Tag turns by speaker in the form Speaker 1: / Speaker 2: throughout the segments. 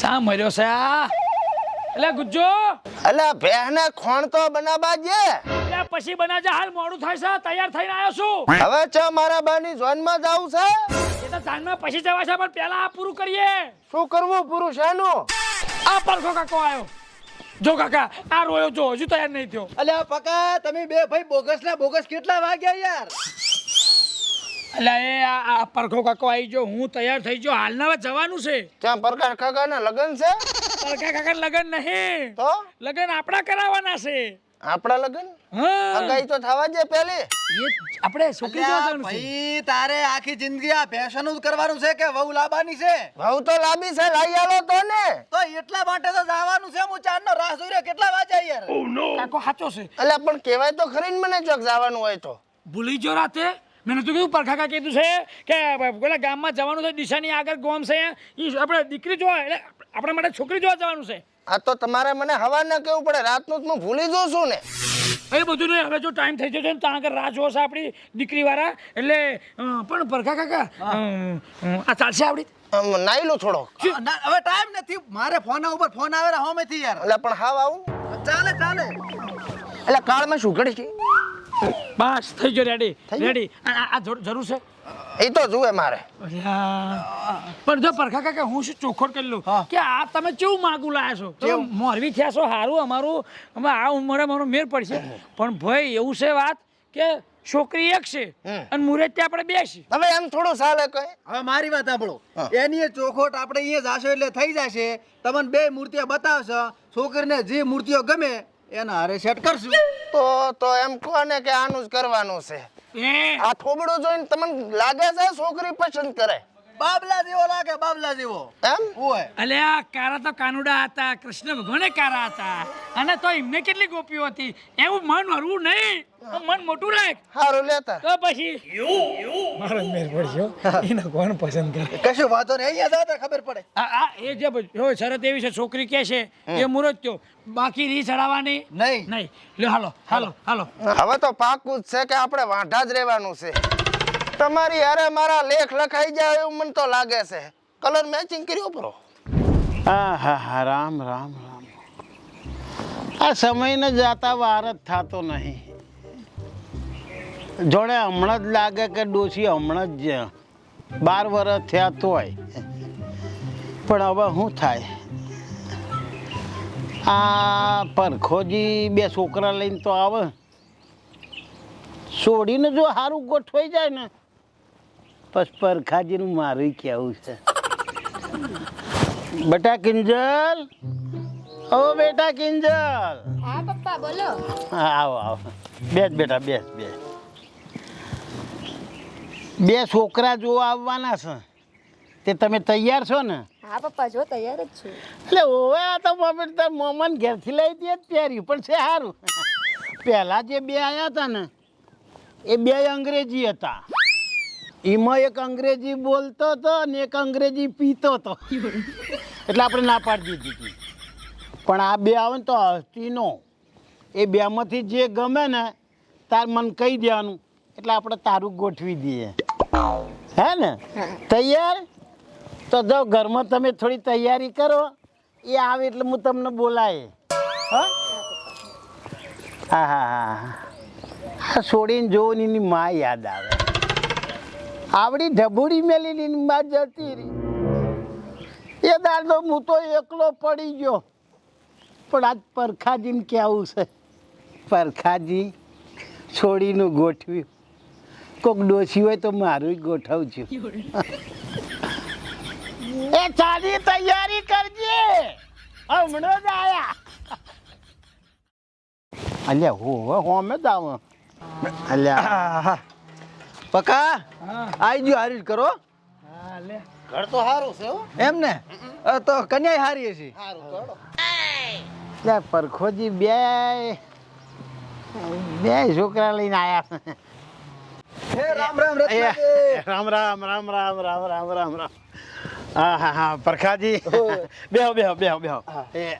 Speaker 1: શા મર્યો છે આ? એટલે ગુજ્જો.
Speaker 2: અલા ભેહને ખોણ તો બનાવા જે
Speaker 1: એટલે પછી બનાજે હાલ મોડું થાય છે. તૈયાર થઈને આવ્યો છું.
Speaker 2: હવે છે મારા બાની જોનમાં જાવું છે?
Speaker 1: એ તો જાનમાં પછી જવા છે પણ પહેલા આ પૂરું કરીએ.
Speaker 2: શું કરવું પૂરું શેનું
Speaker 1: આ પરખો કાકો આવ્યો જો કાકા આ રોયો જો હજુ તૈયાર નહીં થયો.
Speaker 3: અલ્યા પકા તમે બે ભાઈ બોગસ ના બોગસ કેટલા વાગ્યા યાર?
Speaker 1: એટલે એ આ આ પરખો કાકો આવી જો હું તૈયાર થઈ ગયો. હાલના જવાનું છે.
Speaker 2: ત્યાં પ્રકાશ કાકાના લગ્ન છે?
Speaker 1: પરખા કાકા લગન નહીં.
Speaker 2: તો?
Speaker 1: લગન આપણા કરાવવાના છે.
Speaker 2: આપણા લગન?
Speaker 1: હા.
Speaker 2: અગાઈ તો થવા જે પેલી
Speaker 1: આપણે છોકરી જોવા
Speaker 3: અલ્યા
Speaker 1: જવાનું છે.
Speaker 3: ભાઈ તારે આખી જિંદગી આ ફેશન જ કરવાનું છે કે વહુ લાવવાની છે?
Speaker 2: ભાવ તો લાંબી છે લાઈ આલો તો ને
Speaker 3: તો એટલા માટે તો જવાનું છે હું ચાર નો રાહ જોઈ રહ્યો કેટલા વાગ્યા યાર?
Speaker 1: કાકો સાચો છે.
Speaker 2: એટલે પણ કહેવાય તો ખરી મને ચોક જવાનું હોય તો.
Speaker 1: ભૂલી જો રાતે. મેં નતું કીધું પરખા કાકા કીધું છે? કે પેલા ગામમાં જવાનું છે દિશાની આગળ ગોમ છે. એ આપણે દીકરી જોવા એટલે આપણા માટે છોકરી જોવા જવાનું છે.
Speaker 2: આ તો તમારે મને હવા ના કેવું પડે રાતનું હું ભૂલી જઉં છું ને.
Speaker 1: એ બધું નહીં હવે જો ટાઈમ થઈ જશે ને ત્યાં આગળ રાહ જોશે આપણી દીકરીવાળા. એટલે પણ પરખા કાકા આ ચાલશે આપણી?
Speaker 2: નાઈ લો થોડો.
Speaker 3: ના, હવે ટાઈમ નથી. મારે ફોન ઉપર ફોન આવે હોમેથી યાર.
Speaker 2: એટલે પણ હાવ આવું.
Speaker 3: ચાલે ચાલે.
Speaker 2: એટલે કાળમાં શું ઘડી છે
Speaker 1: બસ થઈ ગયો રેડી રેડી આ જરૂર છે?
Speaker 2: એ તો જુએ મારે.
Speaker 1: પણ જો પરખા કાકા હું શું ચોખ્ખોટ કરી લઉં? કે આ તમે કેવું માગું લાયા છો? મોરવી થયા છો સારું અમારું અમે આ ઉંમરે મારો મેર પડશે. પણ ભાઈ એવું છે વાત કે છોકરી એક છે અને મુરત ત્યાં આપણે બે છે.
Speaker 2: હવે એમ થોડું ચાલે કઈ?
Speaker 3: હવે મારી વાત સાંભળો. એની ચોખોટ આપણે અહીંયા જાશો એટલે થઈ જશે. તમને બે મૂર્તિઓ બતાવશો. છોકરીને જે મૂર્તિઓ ગમે એના હારે સેટ કરશું.
Speaker 2: તો તો એમ કહો ને કે આનું જ કરવાનું છે. આ થોબડો જોઈને તમને લાગે છે છોકરી પસંદ કરે?
Speaker 3: બાબલા જેવો લાગે બાબલા જેવો.
Speaker 2: એમ?
Speaker 3: હોય
Speaker 1: અલે આ કારા તો કાનુડા હતા કૃષ્ણ ભગવાને કારા હતા. અને તો એમને કેટલી ગોપીઓ હતી? એવું મન હરવું નહીં. મન મોટું રાખ.
Speaker 2: સારું લેતા.
Speaker 1: તો પછી? મારો મેર પડ્યો. એને કોણ પસંદ કરે?
Speaker 3: કશું વાંધો નહીં અહીંયા દાદા ખબર પડે.
Speaker 1: આ આ એ જે જો શરત એવી છે છોકરી કે છે એ મુરત્યો બાકી રી ચડાવવાની
Speaker 3: નહીં.
Speaker 1: નહીં. લે હાલો હાલો હાલો.
Speaker 2: હવે તો પાકું જ છે કે આપણે વાંઢા જ રહેવાનું છે. તમારી હારે મારા લેખ લખાઈ જાય એવું મને તો લાગે છે. કલર મેચિંગ કર્યો પરો
Speaker 4: હા હા હા રામ રામ રામ. આ સમયને જાતા વાર જ થતો નહીં. જોડે હમણાં જ લાગે કે ડોશી હમણાં જ બાર વર્ષ થયા તોય પણ હવે શું થાય? આ પરખોજી બે છોકરા લઈને તો આવે. છોડીને જો સારું ગોઠવાઈ જાય ને બસ પરખાજીનું મારું કહેવું છે. બેટા કિંજલ? ઓ બેટા કિંજલ!
Speaker 5: હા પપ્પા બોલો.
Speaker 4: હા આવો આવો. બેસ બેટા બેસ બેસ. બે છોકરા જોવા આવવાના છે. તે તમે તૈયાર છો ને?
Speaker 5: હા પપ્પા જો તૈયાર જ છું.
Speaker 4: એટલે ઓવે આ તો મમ્મી તાર મોમન ઘેરથી લઈ દે જ પહેર્યું પણ છે સારું પહેલાં જે બે આવ્યા હતા ને એ બે અંગ્રેજી હતા. એમાં એક અંગ્રેજી બોલતો હતો અને એક અંગ્રેજી પીતો હતો. એટલે આપણે ના પાડી દીધી હતી. પણ આ બે આવે ને તો હસ્તીનો એ બેમાંથી જે ગમે ને તાર મને કહી દેવાનું. એટલે આપણે તારું ગોઠવી દઈએ. હે ને? તૈયાર? તો જો ઘરમાં તમે થોડી તૈયારી કરો. એ આવે એટલે હું તમને બોલાય. હા? હા હા હા છોડીને જોવાની એની માં યાદ આવે. આવડી ઢબુડી મેલી માં જતી રહી એ દાડો હું તો એકલો પડી ગયો. પણ આજ પરખાજીને કહેવું છે? પરખાજી છોડીનું ગોઠવ્યું. કોક ડોસી હોય તો મારું ગોઠવજો. એ ચાલી તૈયારી કરજે. હમણાં જ આયા. અલ્યા હો હોમે જ આવો. અલ્યા.
Speaker 3: પકા?
Speaker 1: હા.
Speaker 3: આઈ ગયો હારી કરો.
Speaker 1: હા લે.
Speaker 2: ઘર તો સારું છે હો.
Speaker 3: એમ ને? તો કન્યા હારી છે
Speaker 2: સારું કરો.
Speaker 4: લે પરખોજી બે બે છોકરા લઈને આયા.
Speaker 3: હે રામ રામ રત્નાજી.
Speaker 4: રામ રામ રામ રામ રામ રામ રામ રામ. હા હા હા. પરખાજી. બેહો બેહો બેહો બેહો. એ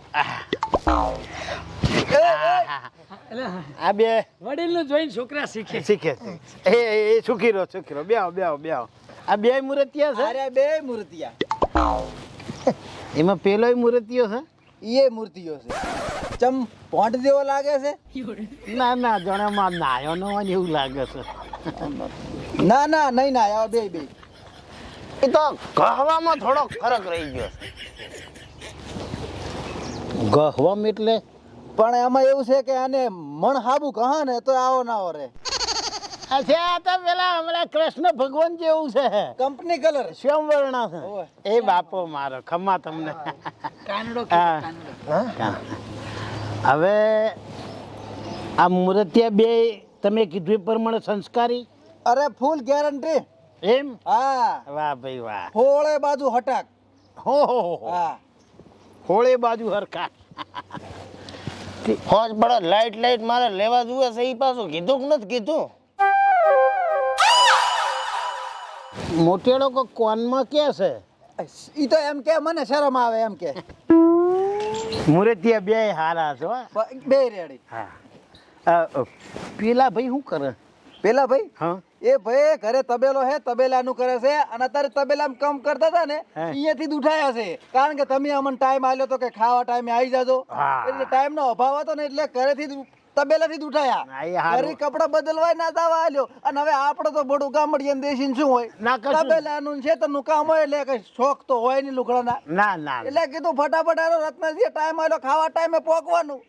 Speaker 4: આ, બે
Speaker 1: વડીલનું જોઈને છોકરા શીખે.
Speaker 4: શીખે છે. એ એ સુખી રહો સુખી રહો બેહો બેહો બેહો. આ બે મૂર્તિયા છે?
Speaker 3: અરે બે મૂર્તિયા
Speaker 4: એમાં પેલોય મૂર્તિઓ છે?
Speaker 3: એ મૂર્તિઓ છે. ચમ પોટ જેવો લાગે છે?
Speaker 4: ના ના જણામાં માં નાયો ન હોય ને એવું લાગે છે.
Speaker 3: ના ના નહીં ના આવો બે બે.
Speaker 2: એ તો કહવામાં થોડો ફરક રહી ગયો
Speaker 4: ગહવામ એટલે?
Speaker 3: પણ એમાં એવું છે કે આને મણ હાબુ કહા ને તો આવો ના આવો રે.
Speaker 4: અચ્છા આ તો પેલા હમણાં કૃષ્ણ ભગવાન જેવું છે.
Speaker 3: Company colour.
Speaker 4: શ્યામવર્ણ છે. એ બાપો મારો ખમા તમને.
Speaker 1: કાનડો
Speaker 4: હા. હા. હવે આ મૂર્તિયા બે તમે કીધું એ પ્રમાણે સંસ્કારી?
Speaker 3: અરે ફૂલ ગેરંટી
Speaker 4: એમ?
Speaker 3: હા.
Speaker 4: વાહ ભાઈ વાહ.
Speaker 3: હોળે બાજુ હટાક.
Speaker 4: હો હો હો હોળે બાજુ હરખા
Speaker 2: હોજ પડે લાઈટ લાઈટ મારે લેવા જુએ છે એ પાછું કીધું કે નથી કીધું?
Speaker 4: મોટેડો કો કોનમાં કે છે?
Speaker 3: ઈ તો એમ કે મને શરમ આવે એમ કે.
Speaker 4: મૂર્તિયા બે હારા છો.
Speaker 3: બે રેડી.
Speaker 4: હા. પેલા ભાઈ શું કરે?
Speaker 3: પેલા ભાઈ?
Speaker 4: હા.
Speaker 3: એ ભાઈ ઘરે તબેલો હે તબેલાનું કરે છે અને અત્યારે તબેલા કામ કરતા હતા ને અહીંયાથી જ ઉઠાયા છે. કારણ કે તમે અમને ટાઈમ આલ્યો તો કે ખાવા ટાઈમે આવી જાજો. એટલે ટાઈમ નો અભાવ હતો ને એટલે ઘરેથી જ તબેલાથી જ ઉઠાયા. ઘરે કપડા બદલવાય ના દાવા આલ્યો. અને હવે આપણે તો બડું ગામડિયા દેશી શું હોય?
Speaker 4: ના,
Speaker 3: છે તો કામ હોય એટલે કઈ શોખ તો હોય નહીં લુગડાના.
Speaker 4: ના ના
Speaker 3: એટલે કીધું ફટાફટ આલો રત્નજી ટાઈમ આલ્યો ખાવા ટાઈમે પોકવાનું.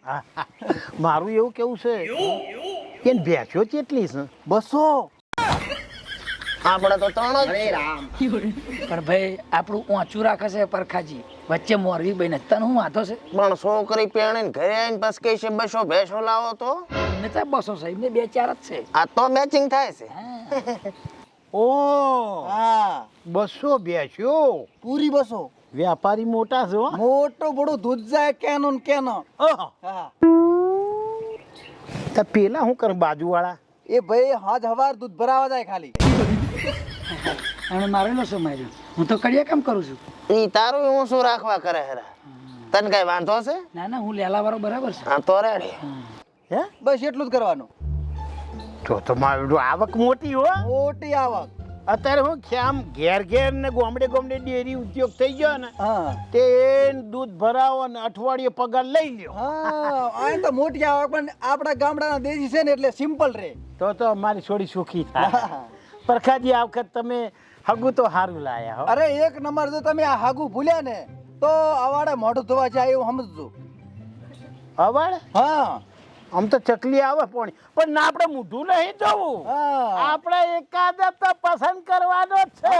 Speaker 4: મારું એવું કેવું છે કે ભેંસો કેટલી છે?
Speaker 3: બસો.
Speaker 2: આપણે તો ત્રણ જ.
Speaker 1: પણ ભાઈ આપણું ઊંચું રાખે છે પરખાજી. વચ્ચે મોરવી બહેન તને હું વાંધો છે?
Speaker 2: પણ છોકરી પહેણીને ઘરે આવીને બસ કહે છે બસો ભેંસો લાવો તો.
Speaker 1: મેં તો બસો સાહેબ ને બે ચાર જ છે.
Speaker 2: આ તો મેચિંગ થાય છે.
Speaker 4: ઓ
Speaker 3: હા.
Speaker 4: બસો ભેંસો.
Speaker 3: પૂરી બસો.
Speaker 4: વ્યાપારી મોટા છે
Speaker 3: મોટો બડો દૂધ જાય કેનો ને કેનો.
Speaker 4: ઓહો.
Speaker 3: હા.
Speaker 4: પેલા શું કરે બાજુવાળા?
Speaker 3: એ ભાઈ હાજ હવાર દૂધ ભરાવા જાય ખાલી.
Speaker 1: એણે મારેલો છે મારી હું તો કડિયા કામ કરું છું.
Speaker 2: ઈ તારું હું શું રાખવા કરે હેરા? તને કઈ વાંધો છે?
Speaker 1: ના ના હું લેલા વાળો બરાબર છે.
Speaker 2: હા તો રેડી.
Speaker 4: હે?
Speaker 3: બસ એટલું જ કરવાનું.
Speaker 4: તો તો મારું આવક મોટી હો.
Speaker 3: મોટી આવક.
Speaker 4: અત્યારે હું ખ્યામ આમ ઘેર ઘેર ને ગોમડે ગોમડે ડેરી ઉદ્યોગ થઈ ગયો ને
Speaker 3: હા.
Speaker 4: તે દૂધ ભરાવો ને અઠવાડિયે પગાર લઈ લ્યો.
Speaker 3: હા આ તો મોટી આવક પણ આપણા ગામડાના દેશી છે ને એટલે સિમ્પલ રે.
Speaker 4: તો તો અમારી છોડી સુખી થાય. પરખાજી આ વખત તમે હગુ તો સારું લાયા હો.
Speaker 3: અરે એક નંબર જો તમે આ હાગુ ભૂલ્યા ને તો અવાડે મોઢું ધોવા જાય એવું સમજજો.
Speaker 4: અવાડ?
Speaker 3: હા.
Speaker 4: આમ તો ચકલી આવે પણ. પણ ના આપણે મોઢું નહીં જોવું
Speaker 3: હા.
Speaker 4: આપણે એકાદ તો પસંદ કરવાનો જ છે.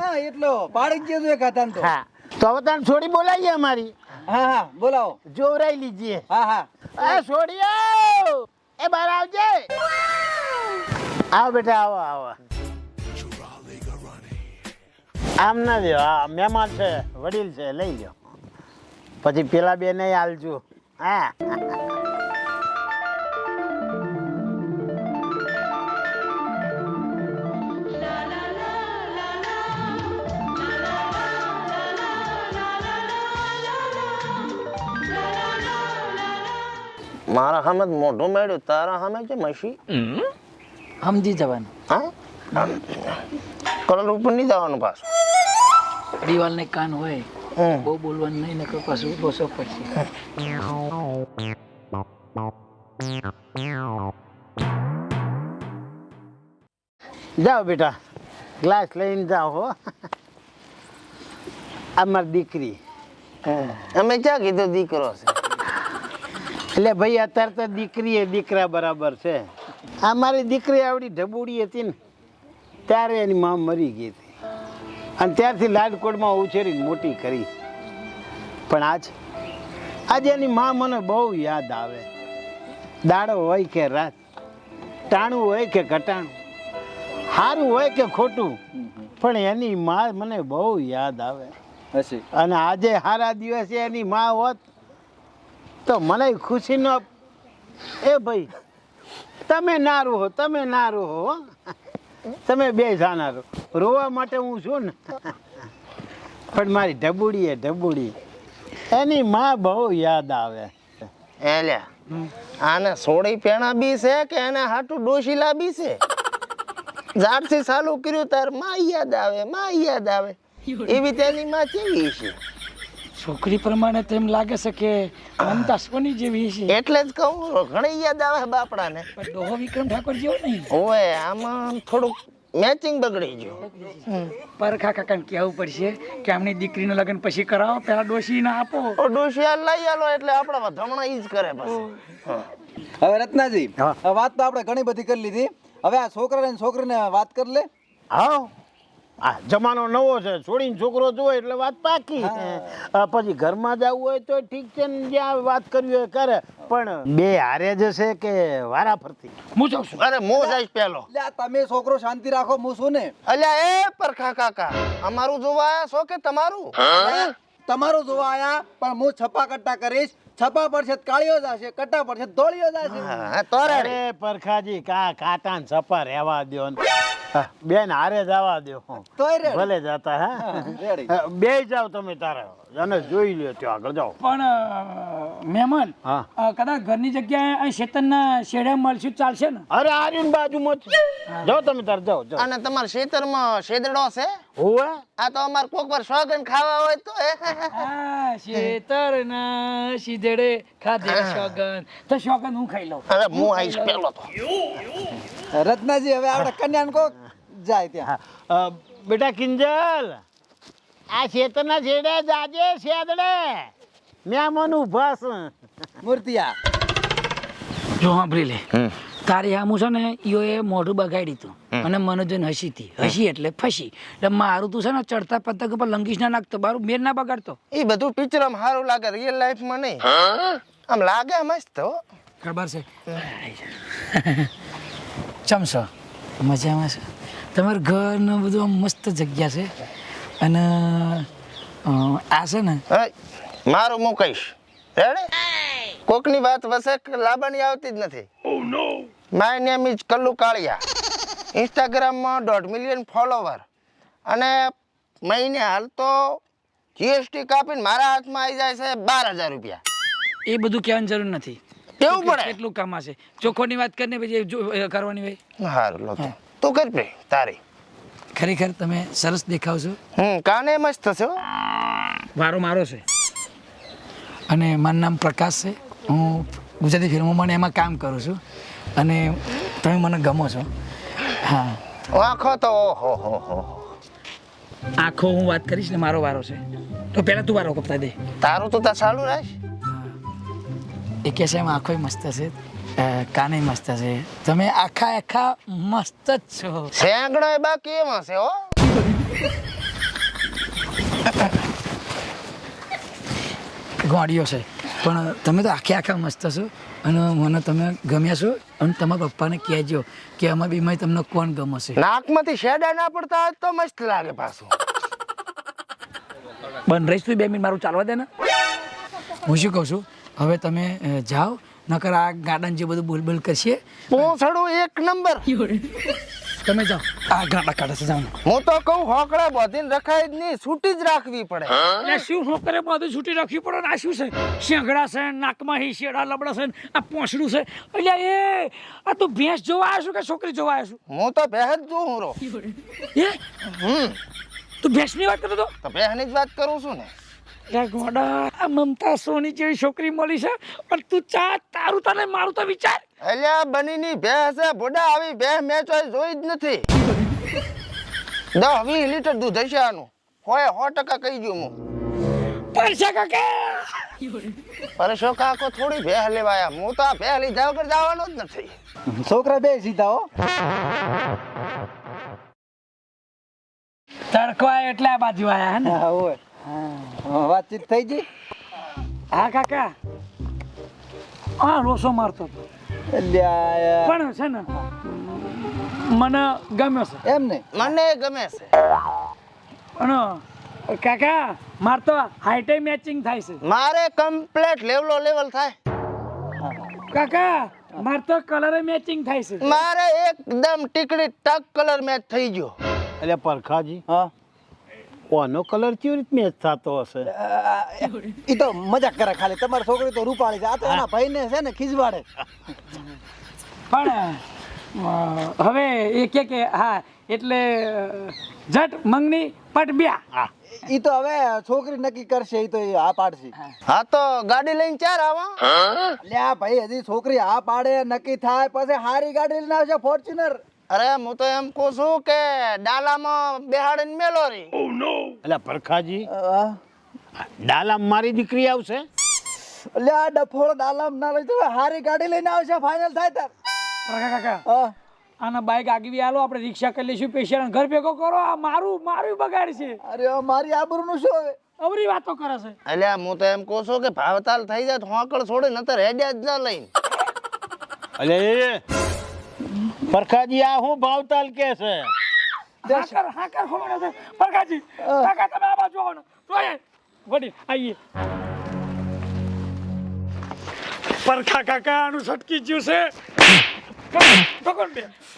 Speaker 3: હા, એટલો. પાડી જ જજો એક હાથાને તો.
Speaker 4: હા. તો હવે તને છોડી બોલાવીએ અમારી.
Speaker 3: હા હા બોલાવો.
Speaker 4: જોરાઈ લીજીએ.
Speaker 3: હા હા.
Speaker 4: એ છોડીઓ! એ બહાર આવજે. આવો બેટા આવો આવો. આમ ના લ્યો હા મહેમાન છે વડીલ છે લઈ લો પછી પેલા બે નહીં હાલજો હા.
Speaker 2: મારા સામે મોઢું મેળ્યું તારા સામે છે મસી
Speaker 1: સમજી જવાનું.
Speaker 2: હા? કલર ઉપર નહીં જવાનું પાછું.
Speaker 1: દિવાલ ને કાન હોય. બહુ બોલવાનું નહીં નકર પાછું બોસો પડશે
Speaker 4: જાઓ બેટા ગ્લાસ લઈને જાઓ હો. આ મારી દીકરી
Speaker 2: અમે ક્યાં કીધું દીકરો છે?
Speaker 4: એટલે ભાઈ અત્યારે તો દીકરી એ દીકરા બરાબર છે. આ મારી દીકરી આવડી ઢબુડી હતી ને ત્યારે એની માં મરી ગઈ હતી. અને ત્યારથી લાડકોટમાં ઉછેરી મોટી કરી. પણ આજ આજે એની માં મને બહુ યાદ આવે. દાડો હોય કે રાત ટાણું હોય કે ઘટાણું સારું હોય કે ખોટું પણ એની માં મને બહુ યાદ આવે. અને આજે સારા દિવસે એની માં હોત તો મને ખુશીનો એ ભાઈ તમે ના રહો તમે ના રહો હો. તમે બે જાના રહો. રોવા માટે હું છું ને. પણ મારી ઢબુડી એ ઢબુડી. એની માં બહુ યાદ આવે.
Speaker 2: એલ્યા આને સોળી પેણા બી છે કે એને હાટું ડોશીલા બી છે? ઝાડથી ચાલુ કર્યું તારમાં યાદ આવે માં યાદ આવે. એવી તેની માં કેવી છે
Speaker 1: છોકરી પ્રમાણે તેમ લાગે છે કે મમતા સોની જેવી છે
Speaker 2: એટલે જ કહું ઘણી યાદ આવે બાપડાને.
Speaker 1: પણ ડોહો વિક્રમ ઠાકોર જેવો નહીં.
Speaker 2: ઓય આમાં થોડુંક મેચિંગ બગડી ગયું.
Speaker 1: પરખા કાકાને કહેવું પડશે કે આમની દીકરીનું લગ્ન પછી કરાવો પેલા ડોશી ને આપો.
Speaker 2: ઓ ડોશિયા લઈ આલો એટલે આપણા ધમણા ઈ જ કરે પછી.
Speaker 3: હવે રત્નાજી વાત તો આપણે ઘણી બધી કરી લીધી. હવે આ છોકરા ને છોકરીને વાત કરી લે.
Speaker 4: હા. આ જમાનો નવો છે છોડીને છોકરો જોવે એટલે વાત પાકી. પછી ઘરમાં જવું હોય તો ઠીક છે ને જ્યાં વાત કરવી હોય કરે. પણ બે હારે જશે કે વારા ફરતી.
Speaker 1: હું જાઉં છું.
Speaker 2: અરે મો જાય પેલો.
Speaker 3: તમે છોકરો શાંતિ રાખો હું શું ને.
Speaker 2: અલ્યા એ પરખા કાકા અમારું જોવા આયા છો કે તમારું?
Speaker 3: તમારું જોવા આયા પણ હું છપા કટ્ટા કરીશ. છપા પડશે તો કાળીઓ જશે કટ્ટા પડશે તો ધોળીઓ જશે.
Speaker 2: તો રે
Speaker 4: અરે પરખાજી કા કાટા ને છપા રહેવા દો બેન હારે જવા
Speaker 3: તોય
Speaker 4: ભલે જતા હા. બે જાવ તમે તારે. અને જોઈ લે ત્યાં આગળ જાઓ.
Speaker 1: પણ મહેમાન
Speaker 4: હા.
Speaker 1: કદાચ ઘરની જગ્યાએ અહીં શેતનના શેડે મળશું ચાલશે ને?
Speaker 4: અરે આર્યન બાજુમાં જ. જાઓ તમે તાર જાઓ જાઓ.
Speaker 2: અને તમારા શેતરમાં શેદડો છે?
Speaker 4: હોવે.
Speaker 2: આ તો અમાર કોક વાર સોગન ખાવા હોય તો
Speaker 1: શેતરના શીધડે ખાધે સોગન તો સોગન હું ખાઈ લઉં.
Speaker 2: અરે હું આઈશ પેલો તો.
Speaker 3: રત્નાજી હવે આપણે કન્યાને કોક જાય ત્યાં.
Speaker 4: બેટા કિંજલ. આ શેતરના છેડે જાજે શેદડે. મહેમાન ઊભા છે
Speaker 3: મૂર્તિયા.
Speaker 1: જો સાંભળી લે. તારે આમ છે ને ઈઓ એ મોઢું બગાડી તું અને મને જોઈને હસી હતી હસી એટલે ફસી. એટલે મારું તું છે ને ચડતા પતંગ ઉપર લંગીશ ના નાખતો મારું મેર ના બગાડતો.
Speaker 2: એ બધું પિક્ચર આમ સારું લાગે રિયલ લાઈફમાં નહીં. આમ લાગે મસ્ત હો.
Speaker 1: ખબર છે? ચમસો મજામાં છે? તમારું ઘર ને બધું આમ મસ્ત જગ્યા છે. અને આ છે ને?
Speaker 2: મારું હું કહીશ? રેડી કોકની વાત વસે કે આવતી જ નથી? માય નેમ ઇઝ કલ્લુ કાળિયા. ઇન્સ્ટાગ્રામમાં દોઢ મિલિયન ફોલોવર અને મહિને હાલ તો જીએસટી કાપીને મારા હાથમાં આવી જાય છે બાર હજાર રૂપિયા.
Speaker 1: એ બધું કહેવાની જરૂર નથી.
Speaker 2: કેવું પડે?
Speaker 1: કેટલું કમાશે ચોખ્ખોની વાત કરીને પછી જો- કરવાની હોય?
Speaker 2: સારું લો તું. કરી તારી.
Speaker 1: ખરેખર તમે સરસ દેખાવ છો.
Speaker 2: હમ કાને મસ્ત છે? હો
Speaker 1: વારો મારો છે. અને મારું નામ પ્રકાશ છે. હું ગુજરાતી ફિલ્મોમાં એમાં કામ કરું છું. અને તમે મને ગમો છો. હા.
Speaker 2: આંખો તો ઓહો હો હો.
Speaker 1: આખો હું વાત કરીશ ને મારો વારો છે. તો પહેલાં તું વારો કપતા દે.
Speaker 2: તારું તો તાર ચાલુ રાખ.
Speaker 1: એ કહે છે એમ આંખોય મસ્ત છે. અ, કાનેય મસ્ત છે. તમે આખા આખા મસ્ત જ છો.
Speaker 2: શેંગડો એ બાકી એમાં છે હો?
Speaker 1: ગોડીઓ છે. પણ તમે તો આખે આખા મસ્ત છો અને મને તમે ગમ્યા છો અને તમારા પપ્પાને કહેજો કે આમાં બીમાં તમને કોણ ગમશે
Speaker 2: નાકમાંથી શેડા ના પડતા હોય તો મસ્ત લાગે પાછું.
Speaker 1: બંધ રહીશ તું બે મિનિટ મારું ચાલવા દે ને. હું શું કહું છું? હવે તમે જાઓ નકર આ ગાર્ડન જે બધું બોલબોલ કરશે
Speaker 2: પોસડો એક નંબર.
Speaker 1: તમે જાઓ. આ ગાડા કાઢે છે જાઓ.
Speaker 2: હું તો કહું હોકડા બાંધીને રખાય જ નહીં છૂટી જ રાખવી પડે.
Speaker 1: એટલે શું હોકરે કરે છૂટી રાખવી પડે ને? આ શું છે? શેંગડા છે નાકમાં હી શેડા લબડા છે આ પોસડું છે? એટલે એ આ તું ભેંસ જોવા આવ્યો છું કે છોકરી જોવા આવ્યો
Speaker 2: હું તો ભેંસ જોઉં હું રો
Speaker 1: એ?
Speaker 2: હમ.
Speaker 1: તું ભેંસની વાત કરતો
Speaker 2: તો ભેંસની જ વાત કરું છું ને.
Speaker 1: ગોડા આ મમતા સોની જેવી છોકરી મળી છે પણ તું ચા તારું તને મારું તો વિચાર.
Speaker 2: અલ્યા બનીની ભે છે બોડા આવી ભે મેં તો જોઈ જ નથી. દસ વીસ લીટર દૂધ હશે આનું. હોય સો ટકા કહી ગયું હું.
Speaker 1: પરસે કાકે.
Speaker 2: પરેશો કાકો થોડી ભે લેવાયા હું તો આ ભેંસ લીધા વગર જવાનો જ નથી.
Speaker 3: છોકરા બે સીધા હો.
Speaker 1: તડકો એટલે આ બાજુ આયા હે ને?
Speaker 3: હા હોય. વાતચીત થઈ ગઈ?
Speaker 1: હા કાકા. હા રોસો મારતો હતો. પણ છે ને મને ગમે છે.
Speaker 3: એમ ને?
Speaker 2: મને ગમે છે.
Speaker 1: અને કાકા માર તો હાઈટે મેચિંગ થાય છે.
Speaker 2: મારે કમ્પ્લેટ લેવલો લેવલ થાય.
Speaker 1: કાકા માર તો કલરે મેચિંગ થાય છે.
Speaker 2: મારે એકદમ ટીકડી ટક કલર મેચ થઈ ગયો.
Speaker 4: એટલે પરખાજી
Speaker 3: હા.
Speaker 4: કોનો કલર કેવી રીત મેચ થતો હશે?
Speaker 3: એ તો મજાક કરે ખાલી. તમારી છોકરી તો રૂપાળી છે. આ તો એના ભાઈને છે ને ખીજવાડે.
Speaker 1: પણ હવે એ કે કે હા એટલે જટ મંગની પટ બ્યા.
Speaker 4: હા.
Speaker 3: ઈ તો હવે છોકરી નક્કી કરશે ઈ તો આ હા પાડશે.
Speaker 2: હા. તો ગાડી લઈને ચાર આવા.
Speaker 3: લે આ ભાઈ હજી છોકરી હા પાડે નક્કી થાય પછી હારી ગાડી લઈને આવશે ફોર્ચ્યુનર.
Speaker 2: અરે હું તો એમ કહું છું કે ડાલામાં બેહાડીને મેલો રી.
Speaker 4: એટલે પરખાજી ડાલામ મારી દીકરી આવશે?
Speaker 3: લે આ ડફોળ ડાલામ ના લઈ તો હારી ગાડી લઈને આવશે ફાઇનલ થાય તાર
Speaker 1: કાકા. આના બાઈક આગવી આલો આપણે રિક્ષા કરી લઈશું પેશન્ટ ઘર ભેગો કરો આ મારું મારું બગાડ છે.
Speaker 3: અરે મારી આબરૂનું શું હવે?
Speaker 1: અવરી વાતો કરે છે.
Speaker 2: એટલે હું તો એમ કહું છું કે ભાવતાલ થઈ જાય તો હોકળ છોડે નતર હેડ્યા જ ના લઈને.
Speaker 4: અલે પરખાજી આ હું ભાવતાલ કે છે?
Speaker 1: હાકર હાકર હા કર ખોવાનો છે પરકાજી કાકા તમે આ બાજુ આવો ને. જોઈએ. વડી આઈએ. પરખા કાકા આનું છટકી ગયું છે.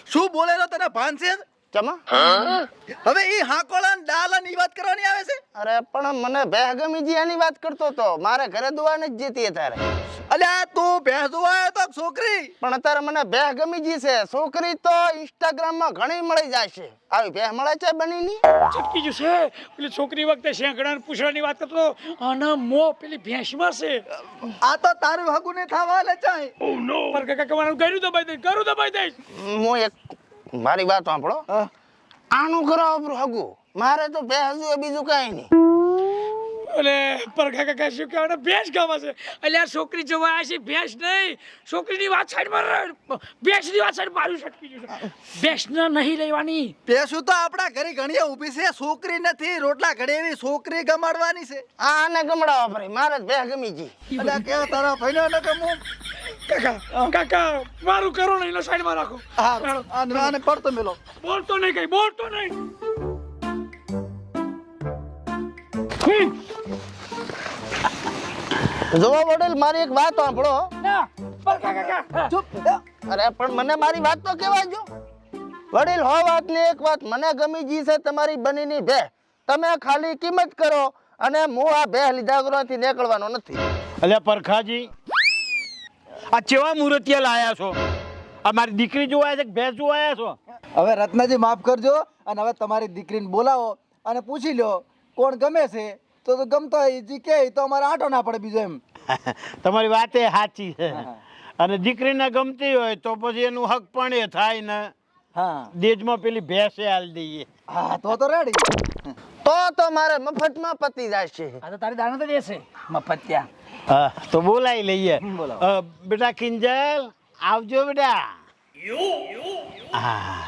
Speaker 3: શું બોલેલો તને ભાન છે
Speaker 2: ચમા?
Speaker 3: હવે એ હાકોળા ને ડાલા ની વાત કરવાની આવે છે?
Speaker 2: અરે પણ મને બેહ એની વાત કરતો તો. મારે ઘરે દુવાને જ જીતી તારે
Speaker 3: અલ્યા તું ભેંસ જોવા તો છોકરી?
Speaker 2: પણ અત્યારે મને ગમીજી છે. છોકરી તો ઇન્સ્ટાગ્રામમાં ઘણી મળી જાય છે આવી બેહ મળે છે બનીની?
Speaker 1: છટકી ગયું છે? પેલી છોકરી વખતે શેંકડા ને પૂછડાની વાત કરતો આના મો પેલી ભેંસમાં છે.
Speaker 3: આ તો તારું હગું ને થવા લે ચાય.
Speaker 1: પર કાકા કર્યું તો દબાઈ દઈશ ગરું દબાઈ દઈશ
Speaker 2: હું એક મારી વાત સાંભળો. આનું કરો આપણું હગું. મારે તો બે હજુ એ બીજું કાંઈ નહીં.
Speaker 1: અલે પરખા કાકા શું કહેવાના ભેંસ ગાવા છે. એટલે આ છોકરી જોવા આવ્યા છે ભેંસ નહીં. છોકરીની વાત સાઈડમાં ભેંસની વાત સાઈડ મારું છટકી ગયું ભેંસને નહીં લેવાની.
Speaker 3: ભેંસું તો આપણા ઘરે ઘણી ઊભી છે. છોકરી નથી રોટલા ઘડે એવી છોકરી ગમાડવાની છે.
Speaker 2: આ આને ગમડાવા ભાઈ મારે જ ગમી ગઈ.
Speaker 3: અલ્યા કેવા તારા ભાઈનો ને કે હું
Speaker 1: કાકા કાકા મારું કરો નહીં સાઈડમાં રાખો.
Speaker 3: હા આને આને પડતો મેલો.
Speaker 1: બોલતો નહીં કઈ બોલતો નહીં. હમ,
Speaker 2: જોવા મારી એક વાત સાંભળો.
Speaker 3: ચૂપ
Speaker 2: અરે પણ મને મારી વાત તો કહેવા જો. વડીલ હો વાતની એક વાત મને ગમી જી છે તમારી બનીની ભે. તમે ખાલી કિંમત કરો અને હું આ ભેહ લીધા વગરથી નીકળવાનો નથી.
Speaker 4: અલ્યા પરખાજી આ કેવા મૂર્તિયા લાયા છો? આ મારી દીકરી જોવાયા છે કે ભેંસ જોવાયા આવ્યા છો?
Speaker 3: હવે રત્નાજી માફ કરજો અને હવે તમારી દીકરીને બોલાવો અને પૂછી લ્યો કોણ ગમે છે. તો તો ગમતો હોય જી કે તો અમારે આંટો ના પડે બીજો એમ.
Speaker 4: તમારી વાત એ સાચી છે. અને દીકરીને ગમતી હોય તો પછી એનું હક પણ એ થાય ને.
Speaker 3: હા.
Speaker 4: દેજમાં પેલી ભેંસે હાલ દઈએ.
Speaker 3: હા તો તો રેડી.
Speaker 2: તો તો મારે મફતમાં પતી છે
Speaker 1: આ તો તારી દાણા તો દેશે મફતિયા
Speaker 4: હા તો બોલાવી. લઈએ. બેટા કિંજલ આવજો બેટા. હા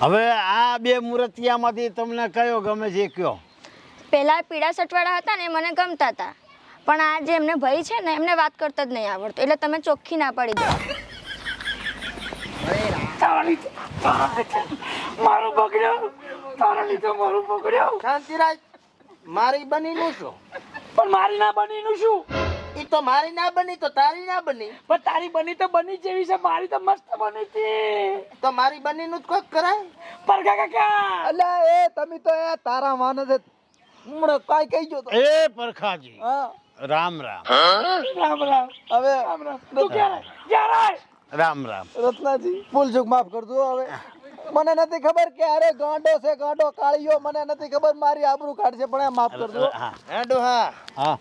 Speaker 4: હવે આ બે મૂર્તિયામાંથી તમને કયો ગમે છે કયો?
Speaker 5: પેલા પીળા સટવાળા હતા ને એ મને ગમતા હતા. પણ આ જે એમને ભાઈ છે ને એમને વાત કરતા જ નહીં આવડતું. એટલે તમે ચોખ્ખી ના પાડી દો
Speaker 1: તારા બગડ્યો. તારા લીધે મારું બગડ્યો.
Speaker 2: શાંતિરાજ મારી બનીનું શું?
Speaker 1: પણ મારી ના બનીનું શું?
Speaker 2: એ તો મારી ના બની તો તારી ના બની.
Speaker 1: પણ તારી બની તો બની જેવી છે મારી તો મસ્ત બની હતી
Speaker 2: તો મારી બનીનું જ કોક કરાય.
Speaker 1: પર કાકા
Speaker 3: અલ્યા એ તમે તો એ તારા માને છે. હમણાં કાઈ કહી ગયો
Speaker 4: એ પરખાજી.
Speaker 3: હા.
Speaker 4: રામ રામ.
Speaker 1: રામ રામ.
Speaker 3: હવે
Speaker 1: રામ રામ. તું ક્યારે? ક્યારે
Speaker 4: રામ રામ.
Speaker 3: રત્નાજી ભૂલ ચૂક માફ કરજો હવે. મને નથી ખબર કે અરે ગાંડો છે ગાંડો કાળિયો મને નથી ખબર મારી આબરૂ કાઢશે પણ એ માફ કરજો.
Speaker 4: હા.
Speaker 2: હા.
Speaker 4: હા.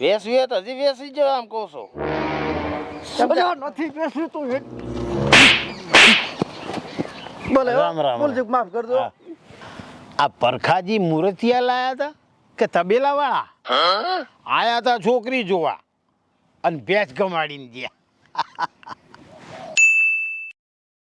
Speaker 2: વેસવી તો હજી વેસી જો આમ કહું છું.
Speaker 3: નથી બેસી તું ભલે
Speaker 4: રામ,
Speaker 3: રામ, માફ કરજો.
Speaker 4: આ પરખાજી મૂર્તિયા લાયા હતા કે તબેલા વાળા આયા હતા છોકરી જોવા. અને ભેંસ ગમાડીને ગયા.